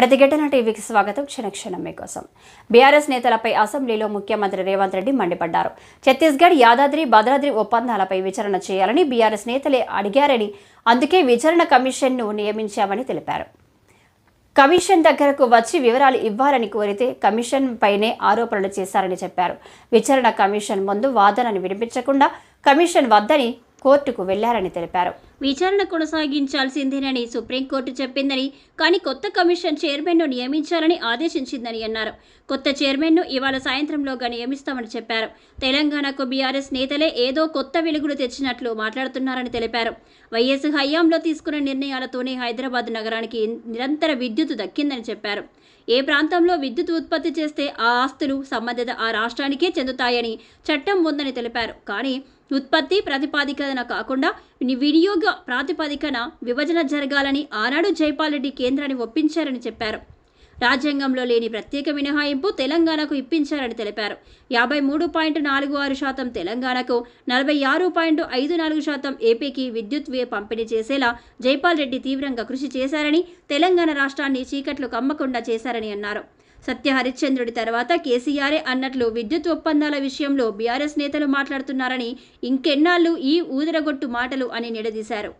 ప్రతిఘటన టీవీకి స్వాగతం. క్షణక్షణం మీకోసం. బీఆర్ఎస్ నేతలపై అసెంబ్లీలో ముఖ్యమంత్రి రేవంత్ రెడ్డి మండిపడ్డారు. ఛత్తీస్గఢ్ యాదాద్రి భద్రాద్రి ఒప్పందాలపై విచారణ చేయాలని బీఆర్ఎస్ నేతలే అడిగారని అందుకే విచారణ కమిషన్ను నియమించామని తెలిపారు. కమిషన్ దగ్గరకు వచ్చి వివరాలు ఇవ్వాలని కోరితే కమిషన్ పైనే ఆరోపణలు చేశారని చెప్పారు. విచారణ కమిషన్ ముందు వాదనను వినిపించకుండా కమిషన్ వద్దని కోర్టుకు వెళ్ళారని తెలిపారు. విచారణ కొనసాగించాల్సిందేనని సుప్రీంకోర్టు చెప్పిందని కానీ కొత్త కమిషన్ చైర్మన్ను నియమించాలని ఆదేశించిందని అన్నారు. కొత్త చైర్మన్ను ఇవాళ సాయంత్రంలోగా నియమిస్తామని చెప్పారు. తెలంగాణకు బీఆర్ఎస్ నేతలే ఏదో కొత్త వెలుగులు తెచ్చినట్లు మాట్లాడుతున్నారని తెలిపారు. వైఎస్ హయాంలో తీసుకున్న నిర్ణయాలతోనే హైదరాబాద్ నగరానికి నిరంతర విద్యుత్ దక్కిందని చెప్పారు. ఏ ప్రాంతంలో విద్యుత్ ఉత్పత్తి చేస్తే ఆ ఆస్తులు సంబంధిత ఆ రాష్ట్రానికే చెందుతాయని చట్టం ఉందని తెలిపారు. కానీ ఉత్పత్తి ప్రాతిపాదికన కాకుండా వినియోగ ప్రాతిపదికన విభజన జరగాలని ఆనాడు జైపాల్ రెడ్డి కేంద్రాన్ని ఒప్పించారని చెప్పారు. రాజ్యాంగంలో లేని ప్రత్యేక మినహాయింపు తెలంగాణకు ఇప్పించారని తెలిపారు. యాభై మూడు పాయింట్ నాలుగు ఆరు శాతం తెలంగాణకు నలభై ఆరు పాయింట్ ఐదు నాలుగు శాతం ఏపీకి విద్యుత్ వే పంపిణీ చేసేలా జైపాల్ రెడ్డి తీవ్రంగా కృషి చేశారని తెలంగాణ రాష్ట్రాన్ని చీకట్లు కమ్మకుండా చేశారని అన్నారు. సత్య హరిశ్చంద్రుడి తర్వాత కేసీఆరే అన్నట్లు విద్యుత్ ఒప్పందాల విషయంలో బీఆర్ఎస్ నేతలు మాట్లాడుతున్నారని ఇంకెన్నాళ్ళు ఈ ఊదరగొట్టు మాటలు అని నిలదీశారు.